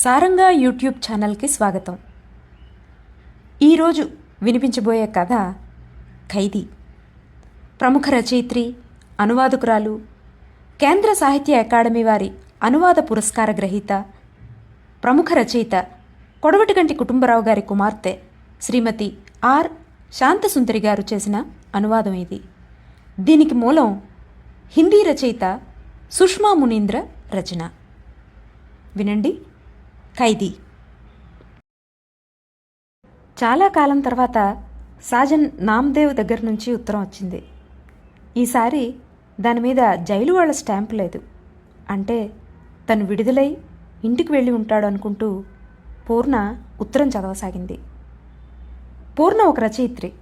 సారంగా YouTube ఛానల్కి స్వాగతం. ఈరోజు వినిపించబోయే కథ ఖైదీ. ప్రముఖ రచయిత్రి అనువాదకురాలు కేంద్ర సాహిత్య అకాడమీ వారి అనువాద పురస్కార గ్రహీత ప్రముఖ రచయిత కొడవటిగంటి కుటుంబరావు గారి కుమార్తె శ్రీమతి ఆర్ శాంతసుందరి గారు చేసిన అనువాదం ఇది. దీనికి మూలం హిందీ రచయిత సుష్మా మునీంద్ర రచన. వినండి. ఖైదీ. చాలా కాలం తర్వాత సాజన్ నామ్దేవ్ దగ్గర నుంచి ఉత్తరం వచ్చింది. ఈసారి దాని మీద జైలు వాళ్ళ స్టాంప్ లేదు. అంటే తను విడుదలై ఇంటికి వెళ్ళి ఉంటాడు అనుకుంటూ పూర్ణ ఉత్తరం చదవసాగింది. పూర్ణ ఒక రచయిత్రి.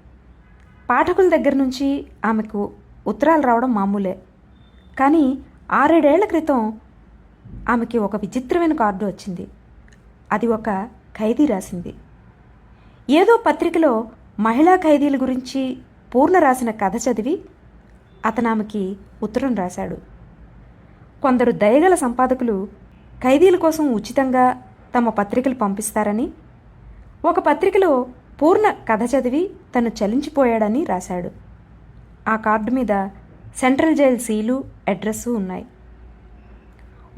పాఠకుల దగ్గర నుంచి ఆమెకు ఉత్తరాలు రావడం మామూలే. కానీ ఆరేడేళ్ళ క్రితం ఆమెకి ఒక విచిత్రమైన కార్డు వచ్చింది. అది ఒక ఖైదీ రాసింది. ఏదో పత్రికలో మహిళా ఖైదీల గురించి పూర్ణ రాసిన కథ చదివి అతను ఆమెకి ఉత్తరం రాశాడు. కొందరు దయగల సంపాదకులు ఖైదీల కోసం ఉచితంగా తమ పత్రికలు పంపిస్తారని ఒక పత్రికలో పూర్ణ కథ చదివి తను చలించిపోయాడని రాశాడు. ఆ కార్డు మీద సెంట్రల్ జైల్ సీలు అడ్రస్సు ఉన్నాయి.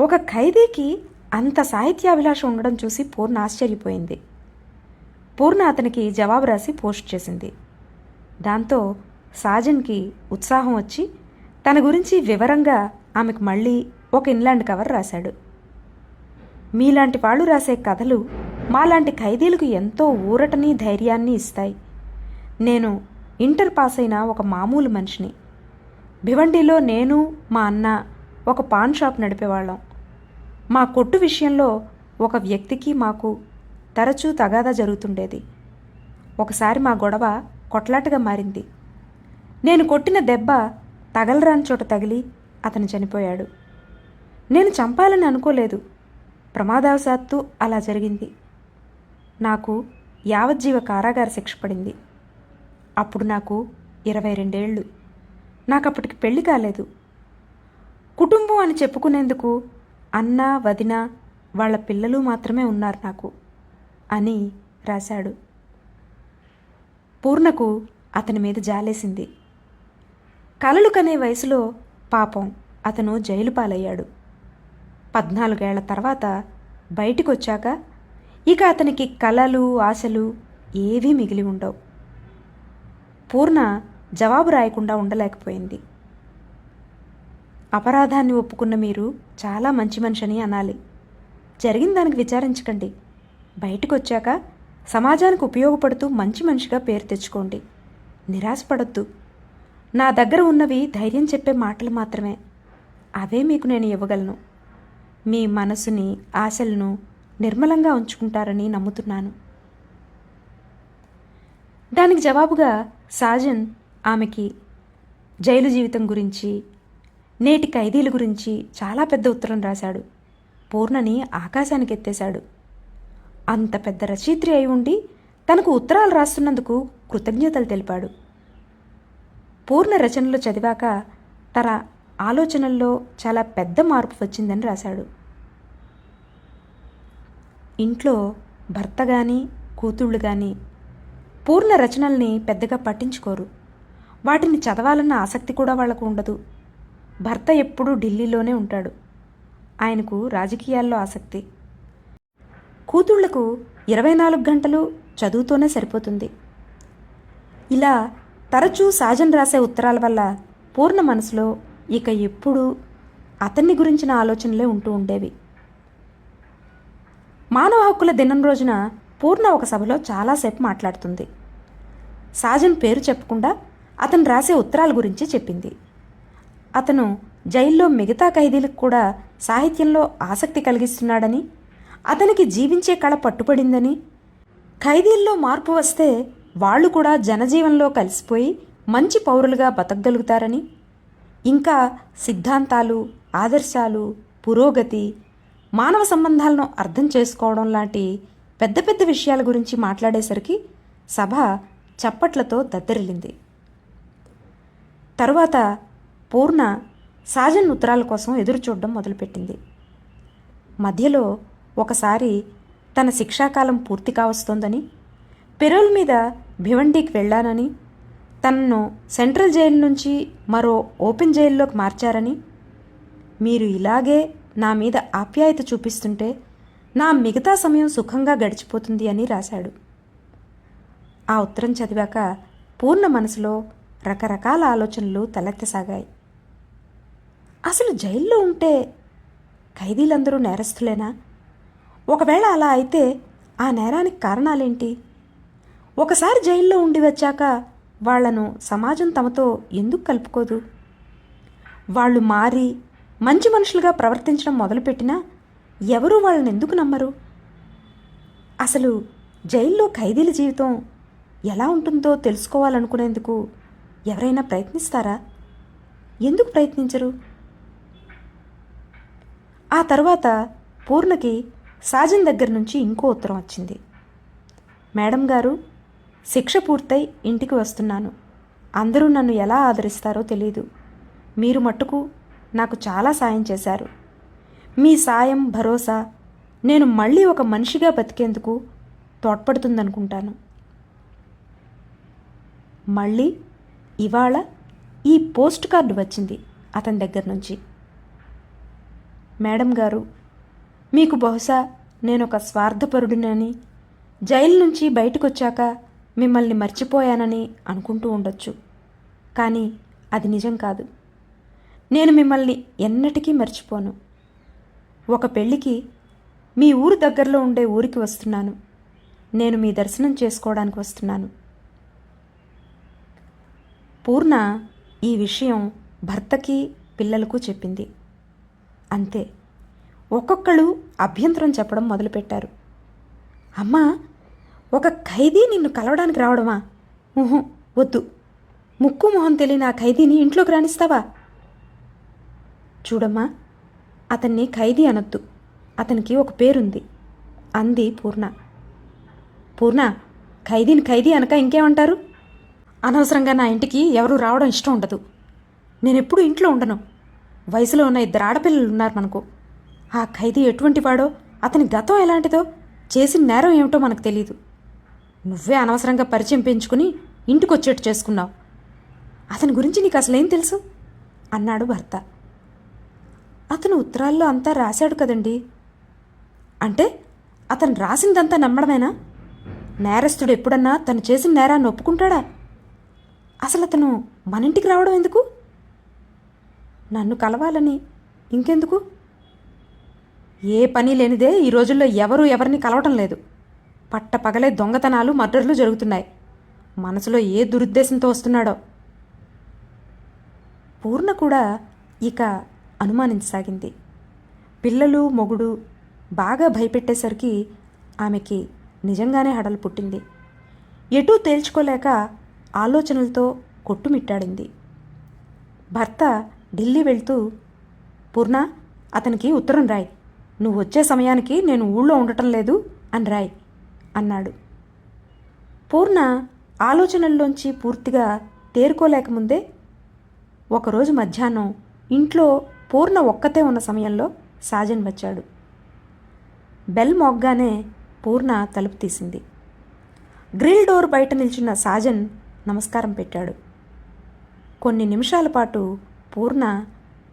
ఒక ఖైదీకి అంత సాహిత్యాభిలాష ఉండడం చూసి పూర్ణ ఆశ్చర్యపోయింది. పూర్ణ అతనికి జవాబు రాసి పోస్ట్ చేసింది. దాంతో సాజన్కి ఉత్సాహం వచ్చి తన గురించి వివరంగా ఆమెకు మళ్ళీ ఒక ఇన్లాండ్ కవర్ రాశాడు. మీలాంటి వాళ్ళు రాసే కథలు మాలాంటి ఖైదీలకు ఎంతో ఊరటని ధైర్యాన్ని ఇస్తాయి. నేను ఇంటర్ పాస్ అయిన ఒక మామూలు మనిషిని. భివండిలో నేను మా అన్న ఒక పాన్ షాప్ నడిపేవాళ్ళం. మా కొట్టు విషయంలో ఒక వ్యక్తికి మాకు తరచూ తగాదా జరుగుతుండేది. ఒకసారి మా గొడవ కొట్లాటగా మారింది. నేను కొట్టిన దెబ్బ తగలరాని చోట తగిలి అతను చనిపోయాడు. నేను చంపాలని అనుకోలేదు. ప్రమాదవశాత్తు అలా జరిగింది. నాకు యావజ్జీవ కారాగార శిక్ష పడింది. అప్పుడు నాకు ఇరవై రెండేళ్ళు నాకు అప్పటికి పెళ్ళి కాలేదు. కుటుంబం అని చెప్పుకునేందుకు అన్న వదిన వాళ్ళ పిల్లలు మాత్రమే ఉన్నారు నాకు అని రాశాడు. పూర్ణకు అతని మీద జాలేసింది. కలలు కనే వయసులో పాపం అతను జైలు పాలయ్యాడు. పద్నాలుగేళ్ళ తర్వాత బయటికొచ్చాక ఇక అతనికి కలలు ఆశలు ఏవీ మిగిలి ఉండవు. పూర్ణ జవాబు రాయకుండా ఉండలేకపోయింది. అపరాధాన్ని ఒప్పుకున్న మీరు చాలా మంచి మనిషిని అనాలి. జరిగిన దానికి విచారించకండి. బయటకు వచ్చాక సమాజానికి ఉపయోగపడుతూ మంచి మనిషిగా పేరు తెచ్చుకోండి. నిరాశపడొద్దు. నా దగ్గర ఉన్నవి ధైర్యం చెప్పే మాటలు మాత్రమే. అవే మీకు నేను ఇవ్వగలను. మీ మనసుని ఆశలను నిర్మలంగా ఉంచుకుంటారని నమ్ముతున్నాను. దానికి జవాబుగా సాజన్ ఆమెకి జైలు జీవితం గురించి నేటి ఖైదీల గురించి చాలా పెద్ద ఉత్తరం రాశాడు. పూర్ణని ఆకాశానికి ఎత్తేశాడు. అంత పెద్ద రచయిత్రి అయి ఉండి తనకు ఉత్తరాలు రాస్తున్నందుకు కృతజ్ఞతలు తెలిపాడు. పూర్ణ రచనలు చదివాక తన ఆలోచనల్లో చాలా పెద్ద మార్పు వచ్చిందని రాశాడు. ఇంట్లో భర్త కానీ కూతుళ్ళు కానీ పూర్ణ రచనల్ని పెద్దగా పట్టించుకోరు. వాటిని చదవాలన్న ఆసక్తి కూడా వాళ్ళకు ఉండదు. భర్త ఎప్పుడూ ఢిల్లీలోనే ఉంటాడు. ఆయనకు రాజకీయాల్లో ఆసక్తి. కూతుళ్ళకు ఇరవై నాలుగు గంటలు చదువుతోనే సరిపోతుంది. ఇలా తరచూ సాజన్ రాసే ఉత్తరాల వల్ల పూర్ణ మనసులో ఇక ఎప్పుడూ అతన్ని గురించిన ఆలోచనలే ఉంటూ ఉండేవి. మానవ హక్కుల దినం రోజున పూర్ణ ఒక సభలో చాలాసేపు మాట్లాడుతుంది. సాజన్ పేరు చెప్పకుండా అతను రాసే ఉత్తరాల గురించి చెప్పింది. అతను జైల్లో మిగతా ఖైదీలకు కూడా సాహిత్యంలో ఆసక్తి కలిగిస్తున్నాడని అతనికి జీవించే కళ పట్టుపడిందని ఖైదీల్లో మార్పు వస్తే వాళ్ళు కూడా జనజీవనంలో కలిసిపోయి మంచి పౌరులుగా బతకగలుగుతారని ఇంకా సిద్ధాంతాలు ఆదర్శాలు పురోగతి మానవ సంబంధాలను అర్థం చేసుకోవడం లాంటి పెద్ద పెద్ద విషయాల గురించి మాట్లాడేసరికి సభ చప్పట్లతో దద్దరిల్లింది. తరువాత పూర్ణ సాజన్ ఉత్తరాల కోసం ఎదురు చూడడం మొదలుపెట్టింది. మధ్యలో ఒకసారి తన శిక్షాకాలం పూర్తి కావస్తోందని పెరోల్ మీద భివండికి వెళ్ళానని తనను సెంట్రల్ జైలు నుంచి మరో ఓపెన్ జైల్లోకి మార్చారని మీరు ఇలాగే నా మీద ఆప్యాయత చూపిస్తుంటే నా మిగతా సమయం సుఖంగా గడిచిపోతుంది అని రాశాడు. ఆ ఉత్తరం చదివాక పూర్ణ మనసులో రకరకాల ఆలోచనలు తలెత్తసాగాయి. అసలు జైల్లో ఉంటే ఖైదీలందరూ నేరస్తులేనా? ఒకవేళ అలా అయితే ఆ నేరానికి కారణాలేంటి? ఒకసారి జైల్లో ఉండి వచ్చాక వాళ్ళను సమాజం తమతో ఎందుకు కలుపుకోదు? వాళ్ళు మారి మంచి మనుషులుగా ప్రవర్తించడం మొదలుపెట్టినా ఎవరూ వాళ్ళని ఎందుకు నమ్మరు? అసలు జైల్లో ఖైదీల జీవితం ఎలా ఉంటుందో తెలుసుకోవాలనుకునేందుకు ఎవరైనా ప్రయత్నిస్తారా? ఎందుకు ప్రయత్నించరు? ఆ తర్వాత పూర్ణకి సాజన్ దగ్గర నుంచి ఇంకో ఉత్తరం వచ్చింది. మేడం గారు శిక్ష పూర్తయి ఇంటికి వస్తున్నాను. అందరూ నన్ను ఎలా ఆదరిస్తారో తెలియదు మీరు మట్టుకు నాకు చాలా సాయం చేశారు. మీ సాయం భరోసా నేను మళ్ళీ ఒక మనిషిగా బతికేందుకు తోడ్పడుతుందనుకుంటాను. మళ్ళీ ఇవాళ ఈ పోస్ట్ కార్డు వచ్చింది అతని దగ్గర నుంచి. మేడం గారు. మీకు బహుశా నేను ఒక స్వార్థపరుడినని జైలు నుంచి బయటకొచ్చాక మిమ్మల్ని మర్చిపోయానని అనుకుంటూ ఉండొచ్చు. కానీ అది నిజం కాదు. నేను మిమ్మల్ని ఎన్నటికీ మర్చిపోను. ఒక పెళ్ళికి మీ ఊరు దగ్గరలో ఉండే ఊరికి వస్తున్నాను. నేను మీ దర్శనం చేసుకోవడానికి వస్తున్నాను. పూర్ణ ఈ విషయం భర్తకి పిల్లలకు చెప్పింది. అంతే. ఒక్కొక్కళ్ళు అభ్యంతరం చెప్పడం మొదలుపెట్టారు. అమ్మా ఒక ఖైదీ నిన్ను కలవడానికి రావడమా? ఊహు వద్దు. ముక్కు మొహం తెలియని ఆ ఖైదీని ఇంట్లోకి రాణిస్తావా చూడమ్మా అతన్ని ఖైదీ అనొద్దు. అతనికి ఒక పేరుంది. అంది పూర్ణ. పూర్ణ ఖైదీని ఖైదీ అనక ఇంకేమంటారు? అనవసరంగా నా ఇంటికి ఎవరు రావడం ఇష్టం ఉండదు. నేనెప్పుడు ఇంట్లో ఉండను. వయసులో ఉన్న ఇద్దరు ఆడపిల్లలు ఉన్నారు మనకు. ఆ ఖైదీ ఎటువంటి వాడో? అతని గతం ఎలాంటిదో? చేసిన నేరం ఏమిటో మనకు తెలియదు నువ్వే అనవసరంగా పరిచయం పెంచుకుని ఇంటికొచ్చేట్టు చేసుకున్నావు. అతని గురించి నీకు అసలేం తెలుసు? అన్నాడు భర్త. అతను ఉత్తరాల్లో అంతా రాశాడు కదండి. అంటే అతను రాసిందంతా నమ్మడమేనా? నేరస్తుడు ఎప్పుడన్నా తను చేసిన నేరాన్ని ఒప్పుకుంటాడా? అసలు అతను మన ఇంటికి రావడం ఎందుకు? నన్ను కలవాలని. ఇంకెందుకు? ఏ పని లేనిదే ఈ రోజుల్లో ఎవరు ఎవరిని కలవటం లేదు. పట్ట పగలే దొంగతనాలు మర్డర్లు జరుగుతున్నాయి. మనసులో ఏ దురుద్దేశంతో వస్తున్నాడో? పూర్ణ కూడా ఇక అనుమానించసాగింది. పిల్లలు మొగుడు బాగా భయపెట్టేసరికి ఆమెకి నిజంగానే హడలు పుట్టింది. ఎటూ తేల్చుకోలేక ఆలోచనలతో కొట్టుమిట్టాడింది. భర్త ఢిల్లీ వెళ్తూ పూర్ణ అతనికి ఉత్తరం రాయ్. నువ్వు వచ్చే సమయానికి నేను ఊళ్ళో ఉండటం లేదు అని రాయ్ అన్నాడు. పూర్ణ ఆలోచనల్లోంచి పూర్తిగా తేరుకోలేకముందే ఒకరోజు మధ్యాహ్నం ఇంట్లో పూర్ణ ఒక్కతే ఉన్న సమయంలో సాజన్ వచ్చాడు. బెల్ మోగ్గానే పూర్ణ తలుపు తీసింది. గ్రిల్ డోర్ బయట నిల్చున్న సాజన్ నమస్కారం పెట్టాడు. కొన్ని నిమిషాల పాటు పూర్ణ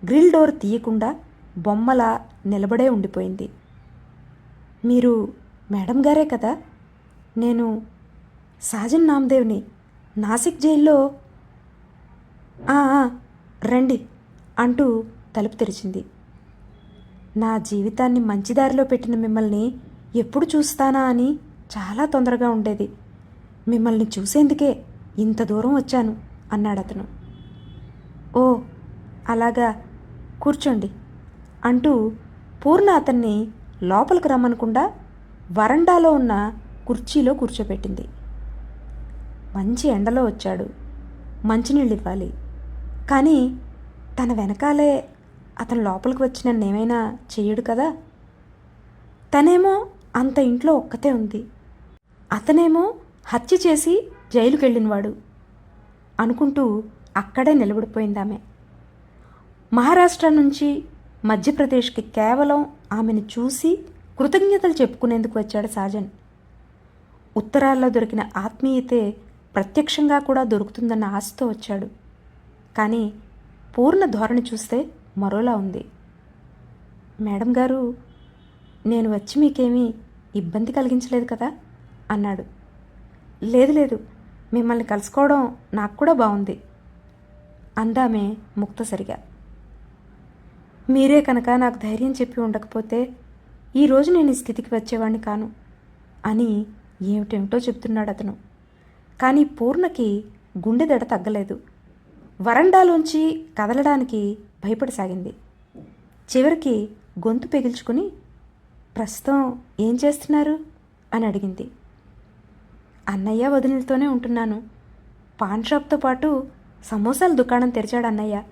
గ్రిల్ డోర్ తీయకుండా బొమ్మలా నిలబడే ఉండిపోయింది. మీరు మేడం గారే కదా? నేను సాజన్ నామదేవ్ని నాసిక్ జైల్లో రండి అంటూ తలుపు తెరిచింది. నా జీవితాన్ని మంచి దారిలో పెట్టిన మిమ్మల్ని ఎప్పుడు చూస్తానా అని చాలా తొందరగా ఉండేది. మిమ్మల్ని చూసేందుకే ఇంత దూరం వచ్చాను అన్నాడు అతను ఓ అలాగా కూర్చోండి అంటూ పూర్ణ అతన్ని లోపలికి రమ్మనకుండా వరండాలో ఉన్న కుర్చీలో కూర్చోబెట్టింది మంచి ఎండలో వచ్చాడు. మంచినీళ్ళు ఇవ్వాలి కానీ తన వెనకాలే అతను లోపలికి వచ్చి నన్ను ఏమైనా కదా? తనేమో అంత ఇంట్లో ఒక్కతే ఉంది. అతనేమో హత్య చేసి జైలుకెళ్ళినవాడు అనుకుంటూ అక్కడే నిలబడిపోయిందామే. ఆమె మహారాష్ట్ర నుంచి మధ్యప్రదేశ్కి కేవలం ఆమెను చూసి కృతజ్ఞతలు చెప్పుకునేందుకు వచ్చాడు సాజన్. ఉత్తరాల్లో దొరికిన ఆత్మీయతే ప్రత్యక్షంగా కూడా దొరుకుతుందన్న ఆశతో వచ్చాడు. కానీ పూర్ణ ధోరణి చూస్తే మరోలా ఉంది. మేడం గారు నేను వచ్చి మీకేమీ ఇబ్బంది కలిగించలేదు కదా? అన్నాడు. లేదు లేదు. మిమ్మల్ని కలుసుకోవడం నాకు కూడా బాగుంది అందామే ముక్తసరిగా. మీరే కనుక నాకు ధైర్యం చెప్పి ఉండకపోతే ఈరోజు నేను ఈ స్థితికి వచ్చేవాడిని కాను అని ఏమిటేమిటో చెప్తున్నాడు అతను. కానీ పూర్ణకి గుండె దడ తగ్గలేదు. వరండాలోంచి కదలడానికి భయపడసాగింది. చివరికి గొంతు పెగిల్చుకుని ప్రస్తుతం ఏం చేస్తున్నారు? అని అడిగింది. అన్నయ్య వదినలతోనే ఉంటున్నాను. పాన్ షాప్తో పాటు సమోసాల దుకాణం తెరిచాడు అన్నయ్య.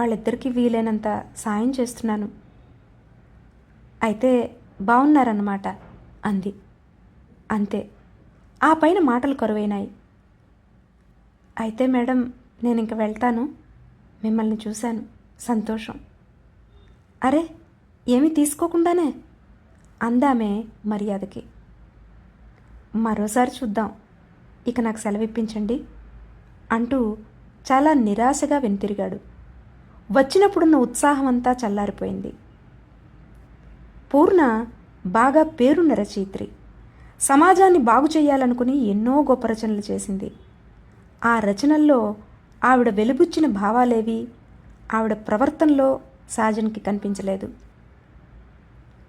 వాళ్ళిద్దరికీ వీలైనంత సాయం చేస్తున్నాను. అయితే బాగున్నారన్నమాట అంది. అంతే ఆ పైన మాటలు కరువైనాయి. అయితే మేడం నేను ఇంక వెళ్తాను. మిమ్మల్ని చూశాను. సంతోషం. అరే ఏమీ తీసుకోకుండానే? అందామే మర్యాదకి. మరోసారి చూద్దాం. ఇక నాకు సెలవిప్పించండి అంటూ చాలా నిరాశగా వెనుతిరిగాడు. వచ్చినప్పుడున్న ఉత్సాహం అంతా చల్లారిపోయింది. పూర్ణ బాగా పేరున్న రచయిత్రి. సమాజాన్ని బాగు చేయాలనుకుని ఎన్నో గొప్ప రచనలు చేసింది. ఆ రచనల్లో ఆవిడ వెలుబుచ్చిన భావాలేవి ఆవిడ ప్రవర్తనలో సాజన్కి కనిపించలేదు.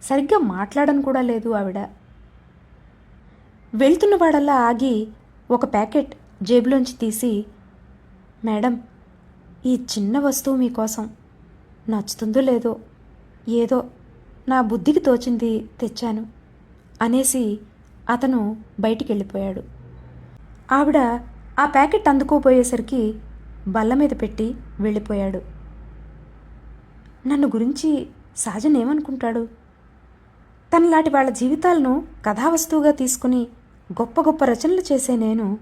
సరిగ్గా మాట్లాడను కూడా లేదు ఆవిడ. వెళ్తున్నవాడల్లా ఆగి ఒక ప్యాకెట్ జేబులోంచి తీసి మేడం ఈ చిన్న వస్తువు మీకోసం. నచ్చుతుందో లేదో ఏదో నా బుద్ధికి తోచింది తెచ్చాను అనేసి అతను బయటికి వెళ్ళిపోయాడు ఆవిడ ఆ ప్యాకెట్ అందుకోబోయేసరికి బల్ల మీద పెట్టి వెళ్ళిపోయాడు. నన్ను గురించి సహజన్ ఏమనుకుంటాడు? తనలాంటి వాళ్ళ జీవితాలను కథావస్తువుగా తీసుకుని గొప్ప గొప్ప రచనలు చేసే నేను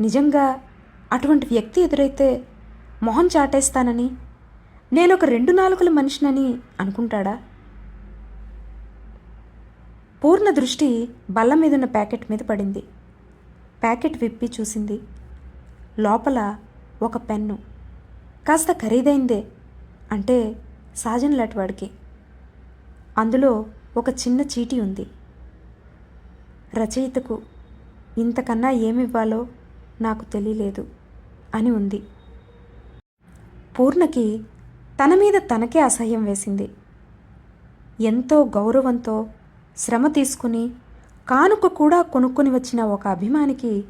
నిజంగా అటువంటి వ్యక్తి ఎదురైతే మొహం చాటేస్తానని. నేను ఒక రెండు నాలుగుల మనిషినని అనుకుంటాడా? పూర్ణ దృష్టి బల్ల మీదున్న ప్యాకెట్ మీద పడింది. ప్యాకెట్ విప్పి చూసింది. లోపల ఒక పెన్ను. కాస్త ఖరీదైందే అంటే సాజన్ లాంటివాడికి అందులో ఒక చిన్న చీటీ ఉంది. రచయితకు ఇంతకన్నా ఏమివ్వాలో నాకు తెలియలేదు అని ఉంది. పూర్ణకి తన మీద తనకే అసహ్యం వేసింది. ఎంతో గౌరవంతో శ్రమ తీసుకుని కానుక కూడా కొనుక్కొని వచ్చిన ఒక అభిమానికి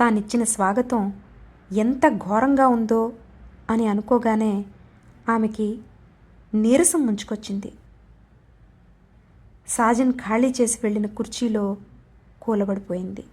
తానిచ్చిన స్వాగతం ఎంత ఘోరంగా ఉందో అని అనుకోగానే ఆమెకి నీరసం ముంచుకొచ్చింది. సాజన్ ఖాళీ చేసి వెళ్ళిన కుర్చీలో కూలబడిపోయింది.